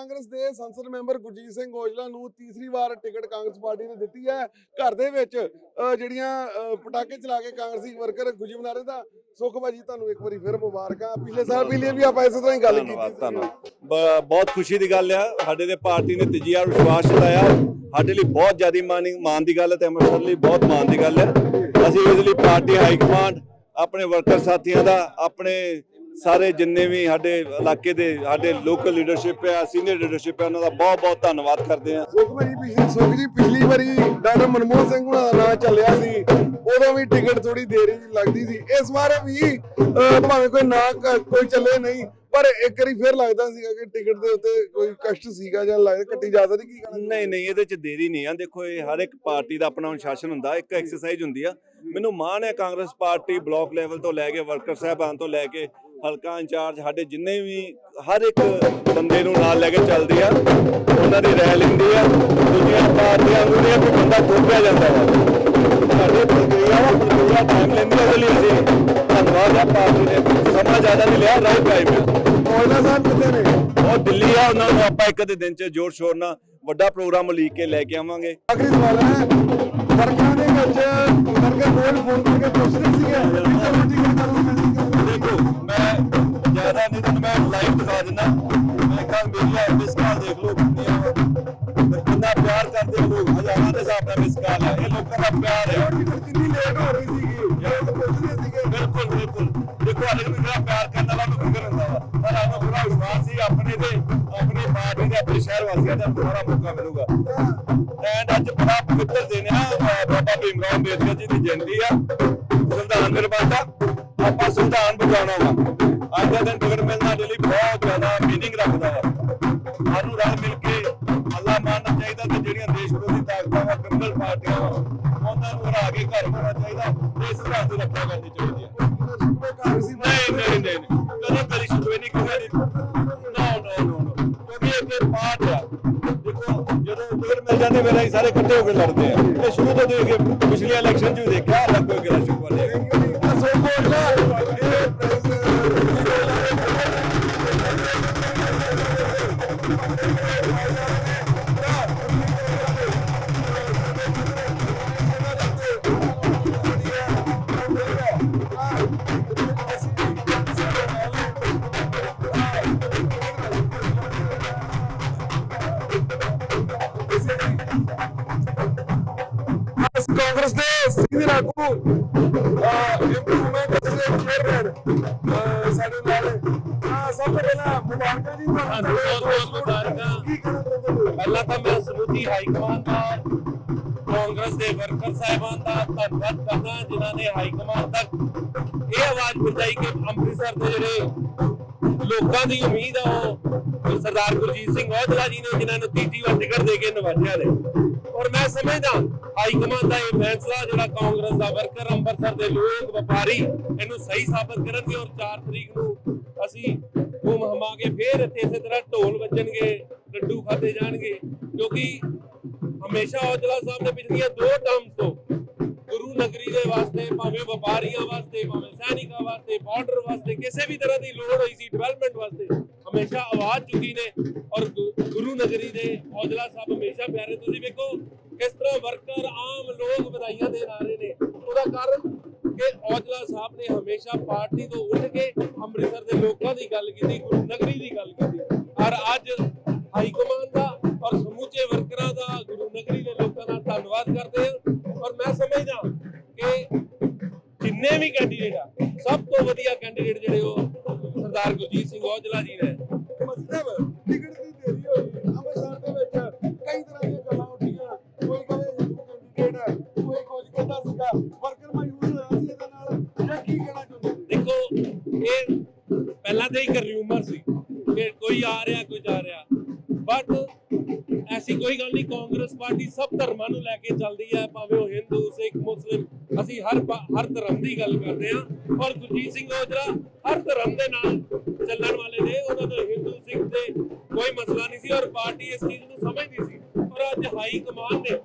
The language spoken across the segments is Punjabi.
ਕਾਂਗਰਸ ਦੇ ਸੰਸਦ ਮੈਂਬਰ ਗੁਰਜੀਤ ਸਿੰਘ ਔਜਲਾ ਨੂੰ ਤੀਸਰੀ ਵਾਰ ਟਿਕਟ ਕਾਂਗਰਸ ਪਾਰਟੀ ਨੇ ਦਿੱਤੀ ਹੈ। ਘਰ ਦੇ ਵਿੱਚ ਜਿਹੜੀਆਂ ਪਟਾਕੇ ਚਲਾ ਕੇ ਕਾਂਗਰਸੀ ਵਰਕਰ ਖੁਸ਼ੀ ਮਨਾ ਰਹੇ ਤਾਂ ਸੁਖ ਭਾਜੀ ਤੁਹਾਨੂੰ ਇੱਕ ਵਾਰੀ ਫਿਰ ਮੁਬਾਰਕਾਂ। ਪਿਛਲੇ ਸਾਲ ਵੀ ਲਈ ਵੀ ਆਪਾਂ ਇਸੇ ਤਰ੍ਹਾਂ ਹੀ ਗੱਲ ਕੀਤੀ ਧੰਨਵਾਦ ਬਹੁਤ ਖੁਸ਼ੀ ਦੀ ਗੱਲ ਆ ਸਾਡੇ ਦੇ ਪਾਰਟੀ ਨੇ ਤੀਜੀ ਵਾਰ ਵਿਸ਼ਵਾਸ ਜਤਾਇਆ। ਸਾਡੇ ਲਈ ਬਹੁਤ ਜ਼ਿਆਦਾ ਮਾਣ ਦੀ ਗੱਲ ਹੈ ਤੇ ਅੰਮ੍ਰਿਤਸਰ ਲਈ ਬਹੁਤ ਮਾਣ ਦੀ ਗੱਲ ਹੈ। ਅਸੀਂ ਇਸ ਲਈ ਪਾਰਟੀ ਹਾਈ ਕਮਾਂਡ ਆਪਣੇ ਵਰਕਰ ਸਾਥੀਆਂ ਦਾ ਆਪਣੇ ਸਾਰੇ ਜਿੰਨੇ ਵੀ ਸਾਡੇ ਇਲਾਕੇ ਦੇ ਸਾਡੇ ਲੋਕਲ ਲੀਡਰਸ਼ਿਪ ਹੈ ਸੀਨੀਅਰ ਲੀਡਰਸ਼ਿਪ ਹੈ ਉਹਨਾਂ ਦਾ ਬਹੁਤ ਬਹੁਤ ਧੰਨਵਾਦ ਕਰਦੇ ਹਾਂ। ਸੁਖ ਭਾਜੀ ਪਿਛਲੀ ਸੁਖ ਜੀ ਪਿਛਲੀ ਵਾਰੀ ਡਾਕਟਰ ਮਨਮੋਹਨ ਸਿੰਘ ਹੁਣਾਂ ਦਾ ਨਾਂ ਚੱਲਿਆ ਸੀ ਉਦੋਂ ਵੀ ਟਿਕਟ ਥੋੜੀ ਦੇਰੀ ਲੱਗਦੀ ਸੀ। ਇਸ ਵਾਰ ਵੀ ਅਹ, ਭਾਵੇਂ ਕੋਈ ਨਾ ਕ- ਕੋਈ ਚੱਲੇ ਨਹੀਂ ਪਰ ਇੱਕ ਵਾਰੀ ਫਿਰ ਲੱਗਦਾ ਸੀਗਾ ਕਿ ਟਿਕਟ ਦੇ ਉੱਤੇ ਕੋਈ ਕਸ਼ਟ ਸੀਗਾ ਜਾਂ ਲੱਗਦਾ ਕੱਟੀ ਜਾ ਸਕਦੀ ਕੀ ਕਹਿਣਾ ਨਹੀਂ ਨਹੀਂ ਇਹਦੇ ਚ ਦੇਰੀ ਨਹੀਂ ਆ। ਦੇਖੋ ਇਹ ਹਰ ਇੱਕ ਪਾਰਟੀ ਦਾ ਆਪਣਾ ਅਨੁਸ਼ਾਸਨ ਹੁੰਦਾ ਇੱਕ ਐਕਸਰਸਾਈਜ਼ ਹੁੰਦੀ ਆ। ਮੈਨੂੰ ਮਾਣ ਹੈ ਕਾਂਗਰਸ ਪਾਰਟੀ ਬਲਾਕ ਲੈਵਲ ਤੋਂ ਲੈ ਕੇ ਵਰਕਰ ਸਾਹਿਬਾਨ ਤੋਂ ਲੈ ਕੇ ਹਲਕਾ ਇੰਚਾਰਜ ਸਾਡੇ ਜਿੰਨੇ ਵੀ ਹਰ ਇੱਕ ਬੰਦੇ ਨੂੰ ਨਾਲ ਲੈ ਕੇ ਚੱਲਦੀ ਆ ਉਹਨਾਂ ਦੀ ਰਾਏ ਲੈਂਦੀ ਆ ਦੂਜੀਆਂ ਪਾਰਟੀਆਂ ਨੂੰ ਨਹੀਂ ਆ ਕਿ ਬੰਦਾ ਥੋਪਿਆ ਜਾਂਦਾ ਵਾ। ਸਾਡੇ ਪ੍ਰਕਿਰਿਆ ਵਾ ਪ੍ਰਕਿਰਿਆ ਟਾਈਮ ਲੈਂਦੀ ਉਹਦੇ ਲਈ ਅਸੀਂ ਧੰਨਵਾਦ ਆ ਪਾਰਟੀ ਨੇ ਸਮਾਂ ਜ਼ਿਆਦਾ ਨਹੀਂ ਲਿਆ ਰਾਈਟ ਟਾਈਮ ਆ ਔਜਲਾ ਸਾਹਿਬ ਕਿੱਥੇ ਨੇ? ਉਹ ਦਿੱਲੀ ਆ ਉਹਨਾਂ ਨੂੰ ਆਪਾਂ ਇੱਕ ਅੱਧੇ ਦਿਨ ਚ ਜ਼ੋਰ ਸ਼ੋਰ ਨਾਲ ਵੱਡਾ ਪ੍ਰੋਗਰਾਮ ਉਲੀਕ ਕੇ ਲੈ ਕੇ ਆਵਾਂਗੇ। ਆਖਰੀ ਸਵਾਲ ਹੈ ਦੇ ਵਰਕਰ ਆਪਣੇ ਤੇ ਆਪਣੀ ਪਾਰਟੀ ਦੇ ਆਪਣੇ ਸ਼ਹਿਰ ਵਾਸੀਆਂ ਦਾ ਦੁਬਾਰਾ ਮੌਕਾ ਮਿਲੂਗਾ। ਐਂਡ ਅੱਜ ਬੜਾ ਪਵਿੱਤਰ ਦਿਨ ਆ ਬਾਬਾ ਭੀਮ ਰਾਓ ਅੰਬੇਦਕਰ ਜੀ ਦੀ ਜਯੰਤੀ ਆ ਸੰਵਿਧਾਨ ਨਿਰਮਾਤਾ ਆਪਾਂ ਸੰਵਿਧਾਨ ਬਚਾਉਣਾ ਵਾ। ਅੱਜ ਦਾ ਦਿਨ ਟਿਕਟ ਮਿਲਣਾ ਸਾਡੇ ਲਈ ਬਹੁਤ ਜ਼ਿਆਦਾ ਮੀਨਿੰਗ ਰੱਖਦਾ ਵਾ। ਸਾਨੂੰ ਰਲ ਮਿਲ ਕੇ ਅੱਲਾ ਮੰਨਣਾ ਚਾਹੀਦਾ ਤੇ ਜਿਹੜੀਆਂ ਦੇਸ਼ ਵਿਰੋਧੀ ਤਾਕਤਾਂ ਵਾ ਕ੍ਰਿਮੀਨਲ ਪਾਰਟੀਆਂ ਵਾ ਉਹਨਾਂ ਨੂੰ ਹਰਾ ਕੇ ਘਰ ਹੋਣਾ ਚਾਹੀਦਾ ਤੇ ਸੰਵਿਧਾਨ ਦੀ ਰੱਖਿਆ ਕਰਨੀ ਚਾਹੀਦੀ ਹੈ ਨਹੀਂ ਨਹੀਂ ਟਿਕਟ ਮਿਲ ਸਾਰੇ ਇਕੱਠੇ ਹੋ ਕੇ ਲੜਦੇ ਆ। ਇਹ ਸ਼ੁਰੂ ਤੋਂ ਦੇਖ ਕੇ ਪਿਛਲੀ ਇਲੈਕਸ਼ਨ 'ਚ ਵੀ ਦੇਖਿਆ ਅਲੱਗ ਆਗੂ ਇੰਪਰੂਵਮੈਂਟ ਦੇ ਚੇਅਰਮੈਨ ਸਾਡੇ ਨਾਲ ਅਹ, ਸਭ ਤੋਂ ਪਹਿਲਾਂ ਮੁਬਾਰਕਾਂ ਜੀ ਤੁਹਾਨੂੰ। ਬਹੁਤ ਬਹੁਤ ਮੁਬਾਰਕਾਂ। ਕੀ ਕਹਿਣਾ ਚਾਹੁੰਦੇ ਪਹਿਲਾਂ ਤਾਂ ਮੈਂ ਸਮੁੱਚੀ ਹਾਈ ਕਮਾਂਡ ਦਾ ਕਾਂਗਰਸ ਦੇ ਵਰਕਰ ਸਾਹਿਬਾਨ ਦਾ ਧੰਨਵਾਦ ਕਰਦਾ ਜਿਨ੍ਹਾਂ ਨੇ ਹਾਈ ਕਮਾਂਡ ਤੱਕ ਇਹ ਆਵਾਜ਼ ਪਹੁੰਚਾਈ ਕਿ ਅੰਮ੍ਰਿਤਸਰ ਦੇ ਜਿਹੜੇ ਲੋਕਾਂ ਦੀ ਉਮੀਦ ਆ ਉਹ ਸਰਦਾਰ ਗੁਰਜੀਤ ਸਿੰਘ ਔਜਲਾ ਜੀ ਨੇ ਜਿਨ੍ਹਾਂ ਨੂੰ ਤੀਜੀ ਵਾਰ ਟਿਕਟ ਦੇ ਕੇ ਨਵਾਜਿਆ ਨੇ। ਔਰ ਮੈਂ ਸਮਝਦਾ, ਹਾਈ ਕਮਾਂਡ ਦਾ ਇਹ ਫੈਸਲਾ ਜਿਹੜਾ ਕਾਂਗਰਸ ਦਾ ਵਰਕਰ ਅੰਮ੍ਰਿਤਸਰ ਦੇ ਲੋਕ ਵਪਾਰੀ ਇਹਨੂੰ ਸਹੀ ਸਾਬਤ ਕਰਨਗੇ ਔਰ 4 ਤਰੀਕ ਨੂੰ ਅਸੀਂ ਘੁੰਮ ਹਮਾ ਫੇਰ ਇੱਥੇ ਇਸੇ ਤਰ੍ਹਾਂ ਢੋਲ ਵੱਜਣਗੇ, ਲੱਡੂ ਖਾਦੇ ਜਾਣਗੇ। ਕਿਉਂਕਿ ਹਮੇਸ਼ਾ ਔਜਲਾ ਸਾਹਿਬ ਨੇ ਪਿਛਲੀਆਂ ਦੋ ਟਰਮ ਤੋਂ ਨਗਰੀ ਦੇ ਵਾਸਤੇ, ਭਾਵੇਂ ਵਪਾਰੀਆਂ ਵਾਸਤੇ, ਭਾਵੇਂ ਸੈਨਿਕਾਂ ਵਾਸਤੇ ਬਾਰਡਰ ਵਾਸਤੇ, ਕਿਸੇ ਵੀ ਤਰ੍ਹਾਂ ਦੀ ਲੋੜ ਹੋਈ ਸੀ ਡਿਵੈਲਪਮੈਂਟ ਵਾਸਤੇ, ਹਮੇਸ਼ਾ ਆਵਾਜ਼ ਚੁੱਕੀ ਨੇ ਔਰ ਗੁਰੂ ਨਗਰੀ ਦੇ ਔਜਲਾ ਸਾਹਿਬ ਹਮੇਸ਼ਾ ਪਿਆਰੇ। ਤੁਸੀਂ ਵੇਖੋ ਕਿਸ ਤਰ੍ਹਾਂ ਵਰਕਰ ਆਮ ਲੋਕ ਵਧਾਈਆਂ ਦੇਣ ਆ ਰਹੇ ਨੇ। ਉਹਦਾ ਕਾਰਨ ਕਿ ਔਜਲਾ ਸਾਹਿਬ ਨੇ ਹਮੇਸ਼ਾ ਪਾਰਟੀ ਤੋਂ ਉੱਠ ਕੇ ਅੰਮ੍ਰਿਤਸਰ ਦੇ ਲੋਕਾਂ ਦੀ ਗੱਲ ਕੀਤੀ, ਗੁਰੂ ਨਗਰੀ ਦੀ ਪਹਿਲਾਂ ਤਾਂ ਇੱਕ ਸੀ ਕਿ ਕੋਈ ਆ ਰਿਹਾ, ਕੋਈ ਜਾ ਰਿਹਾ। ਬਟ ਐਸੀ ਕੋਈ ਗੱਲ ਨਹੀਂ, ਕਾਂਗਰਸ ਪਾਰਟੀ ਸਭ ਧਰਮਾਂ ਨੂੰ ਲੈ ਕੇ ਚੱਲਦੀ ਹੈ ਭਾਵੇਂ ਉਹ ਹਿੰਦੂ, ਸਿੱਖ, ਮੁਸਲਿਮ, ਅਸੀਂ ਹਰ ਹਰ ਧਰਮ ਦੀ ਗੱਲ ਕਰਦੇ ਹਾਂ ਔਰ ਗੁਰਜੀਤ ਸਿੰਘ ਔਜਲਾ ਹਰ ਧਰਮ ਦੇ ਨਾਲ ਚੱਲਣ ਵਾਲੇ ਨੇ, ਉਹਨਾਂ ਦਾ ਹਿੰਦੂ, ਸਿੱਖ ਦੇ ਕੋਈ ਮਸਲਾ ਨਹੀਂ ਸੀ ਔਰ ਪਾਰਟੀ ਇਸ ਚੀਜ਼ ਨੂੰ ਸਮਝਦੀ ਸੀ। ਔਰ ਅੱਜ ਹਾਈ ਕਮਾਂਡ ਨੇ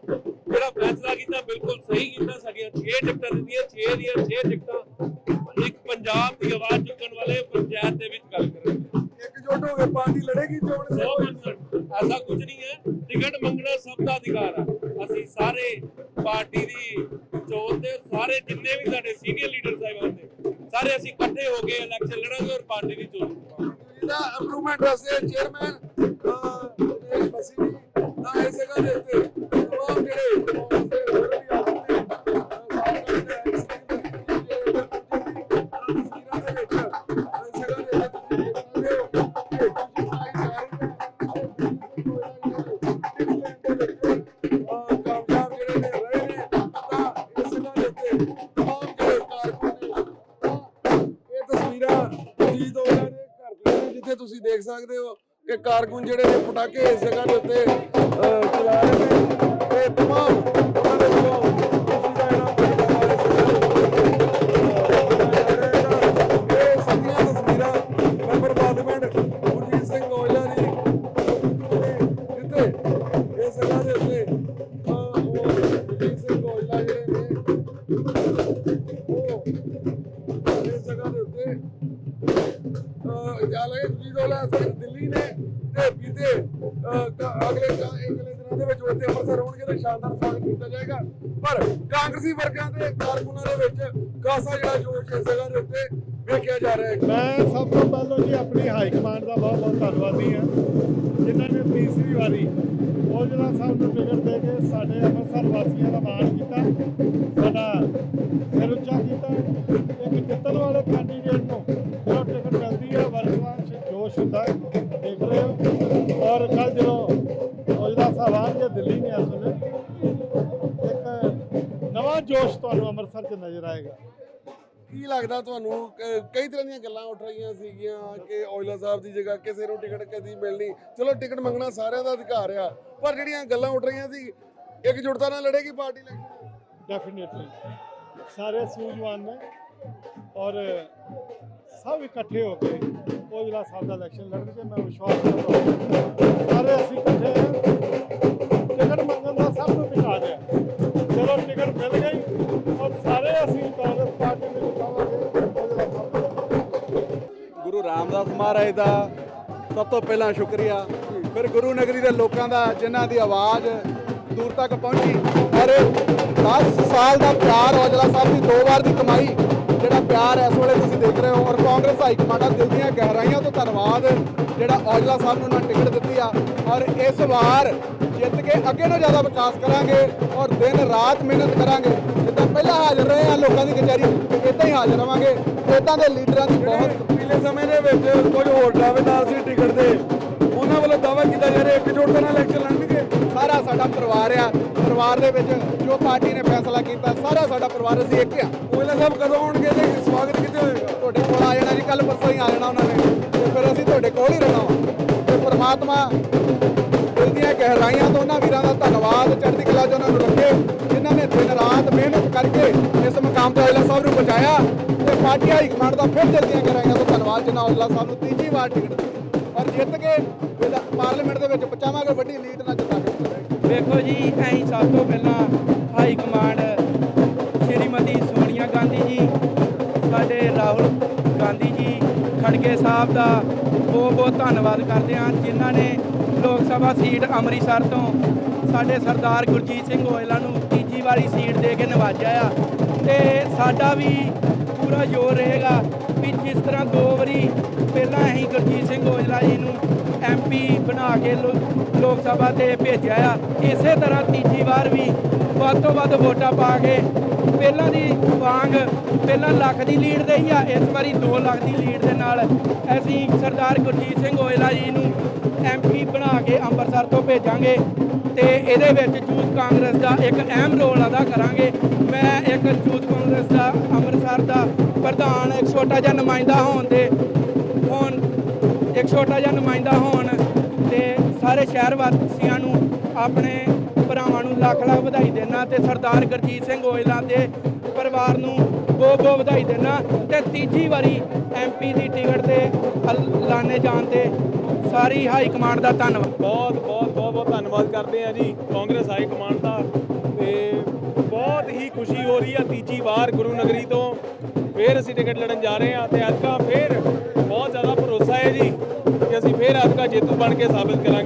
ਜਿਹੜਾ ਫੈਸਲਾ ਕੀਤਾ, ਬਿਲਕੁਲ ਸਹੀ ਕੀਤਾ। ਸਾਡੀਆਂ 6 ਟਿਕਟਾਂ ਦਿੱਤੀਆਂ 6 ਦੀਆਂ 6 ਟਿਕਟਾਂ ਇੱਕ ਪੰਜਾਬ ਦੀ ਆਵਾਜ਼ ਚੁੱਕਣ ਵਾਲੇ ਪੰਚਾਇਤ ਦੇ ਵਿੱਚ ਗੱਲ ਕਰਾਂਗੇ। ਇੱਕਜੁੱਟ ਹੋ ਕੇ ਪਾਰਟੀ ਲੜੇਗੀ ਚੋਣ 100% ਐਸਾ ਕੁਝ ਨਹੀਂ ਹੈ। ਟਿਕਟ ਮੰਗਣਾ ਸਭ ਦਾ ਅਧਿਕਾਰ ਹੈ ਅਸੀਂ ਸਾਰੇ ਪਾਰਟੀ ਦੀ ਚੋਣ ਦੇ ਸਾਰੇ ਜਿੰਨੇ ਵੀ ਸਾਡੇ ਸੀਨੀਅਰ ਲੀਡਰ ਸਾਹਿਬਾਨ ਨੇ ਸਾਰੇ ਅਸੀਂ ਇਕੱਠੇ ਹੋ ਕੇ ਇਲੈਕਸ਼ਨ ਲੜਾਂਗੇ ਔਰ ਪਾਰਟੀ ਦੀ ਚੋਣ ਇਹਦਾ ਇੰਪਰੂਵਮੈਂਟ ਵਾਸਤੇ ਚੇਅਰਮੈਨ ਅਹ ਬਸੀ ਤਾਂ ਇਸ ਜਗ੍ਹਾ ਦੇ ਕਿ ਕਾਰਕੁਨ ਜਿਹੜੇ ਨੇ ਪਟਾਕੇ ਇਸ ਜਗ੍ਹਾ ਦੇ ਉੱਤੇ ਚਲਾ ਰਹੇ ਨੇ। ਤੇ ਤਮਾਮ ਉਹਨਾਂ ਦੇ ਵੱਲੋਂ ਗੁਰਜੀਤ ਸਿੰਘ ਔਜਲਾ ਦੀ ਇਸ ਜਗ੍ਹਾ ਦੇ ਉੱਤੇ ਗੁਰਜੀਤ ਸਿੰਘ ਔਜਲਾ ਜਿਹੜੇ ਨੇ, ਉਹ ਇਸ ਜਗ੍ਹਾ ਦੇ ਉੱਤੇ ਦਿੱਲੀ ਨੇ ਤੇ ਅਗਲੇ ਅਗਲੇ ਦਿਨਾਂ ਦੇ ਵਿੱਚ ਉੱਥੇ ਅੰਮ੍ਰਿਤਸਰ ਹੋਣਗੇ ਤੇ ਸ਼ਾਨਦਾਰ ਸਵਾਗਤ ਕੀਤਾ ਜਾਏਗਾ। ਪਰ ਕਾਂਗਰਸੀ ਵਰਗਾਂ ਦੇ ਕਾਰਕੁਨਾਂ ਦੇ ਵਿੱਚ ਖਾਸਾ ਜਿਹੜਾ ਜੋਸ਼ ਇਸ ਜਗ੍ਹਾ ਦੇ ਉੱਤੇ ਵੇਖਿਆ ਜਾ ਰਿਹਾ ਹੈ। ਮੈਂ ਸਭ ਤੋਂ ਪਹਿਲਾਂ ਜੀ ਆਪਣੀ ਹਾਈ ਕਮਾਂਡ ਦਾ ਬਹੁਤ ਬਹੁਤ ਧੰਨਵਾਦੀ ਹਾਂ। ਜਿਨ੍ਹਾਂ ਨੇ ਤੀਸਰੀ ਵਾਰੀ ਔਜਲਾ ਸਾਹਿਬ ਨੂੰ ਟਿਕਟ ਦੇ ਕੇ ਸਾਡੇ ਅੰਮ੍ਰਿਤਸਰ ਵਾਸੀਆਂ ਦਾ ਮਾਣ ਕੀਤਾ, ਸਾਡਾ ਸਿਰ ਉੱਚਾ ਕੀਤਾ। ਤੁਹਾਨੂੰ ਅੰਮ੍ਰਿਤਸਰ 'ਚ ਨਜ਼ਰ ਆਏਗਾ ਕੀ ਲੱਗਦਾ ਤੁਹਾਨੂੰ ਕ- ਕਈ ਤਰ੍ਹਾਂ ਦੀਆਂ ਗੱਲਾਂ ਉੱਠ ਰਹੀਆਂ ਸੀਗੀਆਂ ਕਿ ਔਜਲਾ ਸਾਹਿਬ ਦੀ ਜਗ੍ਹਾ ਕਿਸੇ ਨੂੰ ਟਿਕਟ ਕਦੀ ਮਿਲਣੀ ਚਲੋ ਟਿਕਟ ਮੰਗਣਾ ਸਾਰਿਆਂ ਦਾ ਅਧਿਕਾਰ ਆ ਪਰ ਜਿਹੜੀਆਂ ਗੱਲਾਂ ਉੱਠ ਰਹੀਆਂ ਸੀ ਇਕਜੁੱਟਤਾ ਨਾਲ ਲੜੇਗੀ ਪਾਰਟੀ ਇਲੈਕਸ਼ਨ डेफिनेटली सारे सूझवान ने और सब इकट्ठे हो के कोयला साहब का इलेक्शन लड़नगे मैं विश्वास करता हूँ ਮਹਾਰਾਜ ਦਾ ਸਭ ਤੋਂ ਪਹਿਲਾਂ ਸ਼ੁਕਰੀਆ। ਫਿਰ ਗੁਰੂ ਨਗਰੀ ਦੇ ਲੋਕਾਂ ਦਾ, ਜਿਨ੍ਹਾਂ ਦੀ ਆਵਾਜ਼ ਦੂਰ ਤੱਕ ਪਹੁੰਚੀ। ਔਰ 10 ਸਾਲ ਦਾ ਪਿਆਰ ਔਜਲਾ ਸਾਹਿਬ ਦੀ ਦੋ ਵਾਰ ਦੀ ਕਮਾਈ, ਜਿਹੜਾ ਪਿਆਰ ਇਸ ਵੇਲੇ ਤੁਸੀਂ ਦੇਖ ਰਹੇ ਹੋ। ਔਰ ਕਾਂਗਰਸ ਹਾਈ ਕਮਾਂਡਾਂ ਦਿਲ ਦੀਆਂ ਗਹਿਰਾਈਆਂ ਤੋਂ ਧੰਨਵਾਦ, ਜਿਹੜਾ ਔਜਲਾ ਸਾਹਿਬ ਨੂੰ ਉਹਨਾਂ ਟਿਕਟ ਦਿੱਤੀ ਆ। ਔਰ ਇਸ ਵਾਰ ਜਿੱਤ ਕੇ ਅੱਗੇ ਨੂੰ ਜ਼ਿਆਦਾ ਵਿਕਾਸ ਕਰਾਂਗੇ ਔਰ ਦਿਨ ਰਾਤ ਮਿਹਨਤ ਕਰਾਂਗੇ। ਪਹਿਲਾਂ ਹਾਜ਼ਰ ਰਹੇ ਆ ਲੋਕਾਂ ਦੀ ਕਚਹਿਰੀ ਇਦਾਂ ਹੀ ਹਾਜ਼ਰ ਰਵਾਂਗੇ। ਇਦਾਂ ਦੇ ਲੀਡਰਾਂ ਦੀ ਬਹੁਤ ਪਿਛਲੇ ਸਮੇਂ ਦੇ ਵਿੱਚ ਕੁਝ ਹੋਰ ਦਾਅਵੇਦਾਰ ਸੀ ਟਿਕਟ ਦੇ। ਉਹਨਾਂ ਵੱਲੋਂ ਦਾਅਵਾ ਕੀਤਾ ਜਾ ਰਿਹਾ ਇਕਜੁੱਟਤਾ ਨਾਲ ਇਲੈਕਸ਼ਨ ਲੜਨਗੇ। ਸਾਰਾ ਸਾਡਾ ਪਰਿਵਾਰ ਆ। ਪਰਿਵਾਰ ਦੇ ਵਿੱਚ ਜੋ ਪਾਰਟੀ ਨੇ ਫੈਸਲਾ ਕੀਤਾ ਸਾਰਾ ਸਾਡਾ ਪਰਿਵਾਰ ਅਸੀਂ ਇੱਕ ਆ। ਔਜਲਾ ਸਾਹਿਬ ਕਦੋਂ ਆਉਣਗੇ ਤੇ ਸਵਾਗਤ ਕਿਤੇ ਹੋਏਗਾ? ਤੁਹਾਡੇ ਕੋਲ ਆ ਜਾਣਾ ਜੀ ਕੱਲ ਪਰਸੋਂ ਹੀ ਆ ਜਾਣਾ ਉਹਨਾਂ ਨੇ। ਤੇ ਫਿਰ ਅਸੀਂ ਤੁਹਾਡੇ ਕੋਲ ਹੀ ਰਹਿਣਾ ਵਾ। ਤੇ ਪ੍ਰਮਾਤਮਾ ਦਿਲ ਦੀਆਂ ਗਹਿਰਾਈਆਂ ਤੋਂ ਉਹਨਾਂ ਵੀਰਾਂ ਨੇ ਮਿਹਨਤ ਕਰਕੇ ਇਸ ਮੁਕਾਮ ਤੇ ਔਜਲਾ ਸਾਹਿਬ ਨੂੰ ਪਹੁੰਚਾਇਆ ਤੇ ਪਾਰਟੀ ਹਾਈ ਕਮਾਂਡ ਦਾ ਫਿਰ ਦਿਲ ਦੀਆਂ ਗਹਿਰਾਈਆਂ ਤੋਂ ਧੰਨਵਾਦ ਜਨਾ ਔਜਲਾ ਸਾਹਿਬ ਨੂੰ ਤੀਜੀ ਵਾਰ ਟਿਕਟ ਦਿੱਤੀ। ਔਰ ਜਿੱਤ ਕੇ ਪਾਰਲੀਮੈਂਟ ਦੇ ਵਿੱਚ ਪਹੁੰਚਾਵਾਂਗੇ, ਵੱਡੀ ਲੀਡ ਨਾਲ ਜਿੱਤਾਂਗੇ। ਕੇ ਵੇਖੋ ਜੀ ਅਸੀਂ ਸਭ ਤੋਂ ਪਹਿਲਾਂ ਹਾਈ ਕਮਾਂਡ ਸ਼੍ਰੀਮਤੀ ਸੋਨੀਆ ਗਾਂਧੀ ਜੀ, ਸਾਡੇ ਰਾਹੁਲ ਗਾਂਧੀ ਜੀ ਖੜਗੇ ਸਾਹਿਬ ਦਾ ਬਹੁਤ ਬਹੁਤ ਧੰਨਵਾਦ ਕਰਦੇ ਹਾਂ ਜਿਨ੍ਹਾਂ ਨੇ ਲੋਕ ਸਭਾ ਸੀਟ ਅੰਮ੍ਰਿਤਸਰ ਤੋਂ ਸਾਡੇ ਸਰਦਾਰ ਗੁਰਜੀਤ ਸਿੰਘ ਔਜਲਾ ਨੂੰ ਤੀਜੀ ਵਾਰੀ ਸੀਟ ਦੇ ਕੇ ਨਵਾਜਿਆ ਆ। ਤੇ ਸਾਡਾ ਵੀ ਪੂਰਾ ਜ਼ੋਰ ਰਹੇਗਾ ਵੀ ਜਿਸ ਤਰ੍ਹਾਂ ਦੋ ਵਾਰੀ ਪਹਿਲਾਂ ਅਸੀਂ ਗੁਰਜੀਤ ਸਿੰਘ ਔਜਲਾ ਜੀ ਨੂੰ ਐਮਪੀ ਬਣਾ ਕੇ ਲੋ- ਲੋਕ ਸਭਾ ਤੇ ਭੇਜਿਆ ਆ। ਇਸੇ ਤਰ੍ਹਾਂ ਤੀਜੀ ਵਾਰ ਵੀ ਵੱਧ ਤੋਂ ਵੱਧ ਵੋਟਾਂ ਪਾ ਕੇ ਪਹਿਲਾਂ ਦੀ ਵਾਂਗ ਪਹਿਲਾਂ ਲੱਖ ਦੀ ਲੀਡ ਦੇ ਹੀ ਆ, ਇਸ ਵਾਰੀ 2 ਲੱਖ ਦੀ ਲੀਡ ਦੇ ਨਾਲ ਅਸੀਂ ਸਰਦਾਰ ਗੁਰਜੀਤ ਸਿੰਘ ਓਇਲਾ ਜੀ ਨੂੰ ਐਮਪੀ ਬਣਾ ਕੇ ਅੰਮ੍ਰਿਤਸਰ ਤੋਂ ਭੇਜਾਂਗੇ ਤੇ ਇਹਦੇ ਵਿੱਚ ਯੂਥ ਕਾਂਗਰਸ ਦਾ ਇੱਕ ਅਹਿਮ ਰੋਲ ਅਦਾ ਕਰਾਂਗੇ। ਮੈਂ ਇੱਕ ਯੂਥ ਕਾਂਗਰਸ ਦਾ, ਅੰਮ੍ਰਿਤਸਰ ਦਾ ਪ੍ਰਧਾਨ, ਇੱਕ ਛੋਟਾ ਜਿਹਾ ਨੁਮਾਇੰਦਾ ਹੋਣ ਦੇ ਹੋਣ, ਇੱਕ ਛੋਟਾ ਜਿਹਾ ਨੁਮਾਇੰਦਾ ਹੋਣ ਤੇ ਸਾਰੇ ਸ਼ਹਿਰ ਵਾਸੀਆਂ ਨੂੰ ਆਪਣੇ ਭਰਾਵਾਂ ਨੂੰ ਲੱਖ ਲੱਖ ਵਧਾਈ ਦੇਣਾ ਤੇ ਸਰਦਾਰ ਗੁਰਜੀਤ ਸਿੰਘ ਔਜਲਾ ਦੇ ਪਰਿਵਾਰ ਨੂੰ ਬਹੁਤ ਬਹੁਤ ਵਧਾਈ ਦੇਣਾ ਤੇ ਤੀਜੀ ਵਾਰੀ ਐਮਪੀ ਦੀ ਟਿਕਟ ਤੇ ਲਾਣੇ ਜਾਣ ਤੇ ਸਾਰੀ ਹਾਈ ਕਮਾਂਡ ਦਾ ਧੰਨਵਾਦ। ਬਹੁਤ ਬਹੁਤ ਬਹੁਤ ਬਹੁਤ ਧੰਨਵਾਦ ਕਰਦੇ ਆ ਜੀ, ਕਾਂਗਰਸ ਹਾਈ ਕਮਾਂਡ ਦਾ। ਤੇ ਬਹੁਤ ਹੀ ਖੁਸ਼ੀ ਹੋ ਰਹੀ ਆ ਤੀਜੀ ਵਾਰ ਗੁਰੂ ਨਗਰੀ ਤੋਂ। ਫੇਰ ਅਸੀਂ ਟਿਕਟ ਲੜਨ ਜਾ ਰਹੇ ਆ ਤੇ ਅੱਜ ਦਾ ਫੇਰ ਬਹੁਤ ਜ਼ਿਆਦਾ ਭਰੋਸਾ ਹੈ ਜੀ ਕਿ ਅਸੀਂ ਫੇਰ ਅੱਜ ਐਤਕਾ ਜੇਤੂ ਬਣ ਕੇ ਸਾਬਿਤ ਕਰਾਂਗੇ।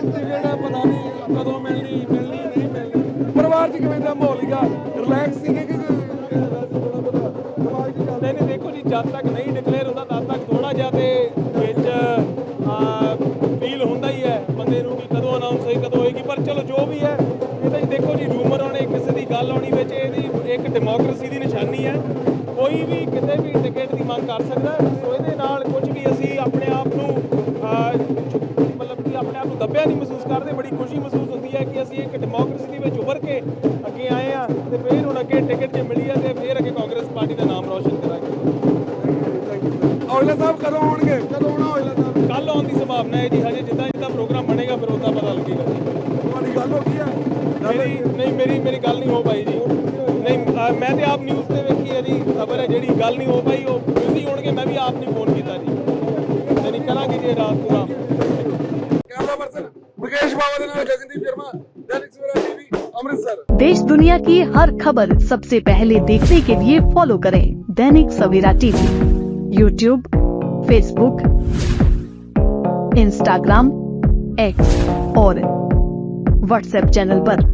ਕਿ ਟਿਕਟ ਪਤਾ ਨਹੀਂ ਕਦੋਂ ਮਿਲਣੀ ਮਿਲਣੀ ਨਹੀਂ ਮਿਲਣੀ। ਪਰਿਵਾਰ 'ਚ ਕਿਵੇਂ ਦਾ ਮਾਹੌਲ ਸੀਗਾ? ਰਿਲੈਕਸ ਸੀਗੇ ਕਿ ਦਿਮਾਗ 'ਚ ਚੱਲਦਾ ਨਹੀਂ ਨਹੀਂ ਦੇਖੋ ਜੀ ਜਦ ਤੱਕ ਨਹੀਂ ਡਿਕਲੇਅਰ ਹੁੰਦਾ ਤਦ ਤੱਕ ਥੋੜਾ ਜਿਹਾ ਤੇ ਵਿੱਚ ਫੀਲ ਹੁੰਦਾ ਹੀ ਹੈ। ਬੰਦੇ ਨੂੰ ਕਿ ਕਦੋਂ ਅਨਾਉਂਸ ਹੋਈ ਕਦੋਂ ਹੋਏਗੀ ਪਰ ਚਲੋ ਜੋ ਵੀ ਹੈ ਇਹ ਤਾਂ ਦੇਖੋ ਜੀ ਰੂਮਰ ਆਉਣੇ ਕਿਸੇ ਦੀ ਗੱਲ ਆਉਣੀ ਵਿੱਚ ਇਹਦੀ ਇੱਕ ਡੈਮੋਕ੍ਰੇਸੀ ਦੀ ਨਿਸ਼ਾਨੀ ਹੈ। ਕੋਈ ਵੀ ਕਿਤੇ ਵੀ ਟਿਕਟ ਦੀ ਮੰਗ ਕਰ ਸਕਦਾ। ਗੱਲ ਨਹੀਂ ਹੋ ਪਾਈ ਉਹ ਬਿਜ਼ੀ ਹੋਣਗੇ ਮੈਂ ਵੀ ਆਪ ਨਹੀਂ ਫੋਨ ਕੀਤਾ ਜੀ ਤੇ ਨਹੀਂ ਕਰਾਂਗੇ ਜੀ ਇਹ ਰਾਤ ਪੂਰਾ ਕੈਮਰਾ ਪਰਸਨ ਮੁਕੇਸ਼ ਬਾਵਾ ਦੇ ਨਾਲ ਗਗਨਦੀਪ ਸ਼ਰਮਾ ਦੈਨਿਕ ਸਵੇਰਾ ਟੀਵੀ ਅੰਮ੍ਰਿਤਸਰ देश दुनिया की हर खबर सबसे पहले देखने के लिए फॉलो करें Dainik Savera TV YouTube Facebook Instagram X और व्हाट्सएप चैनल पर।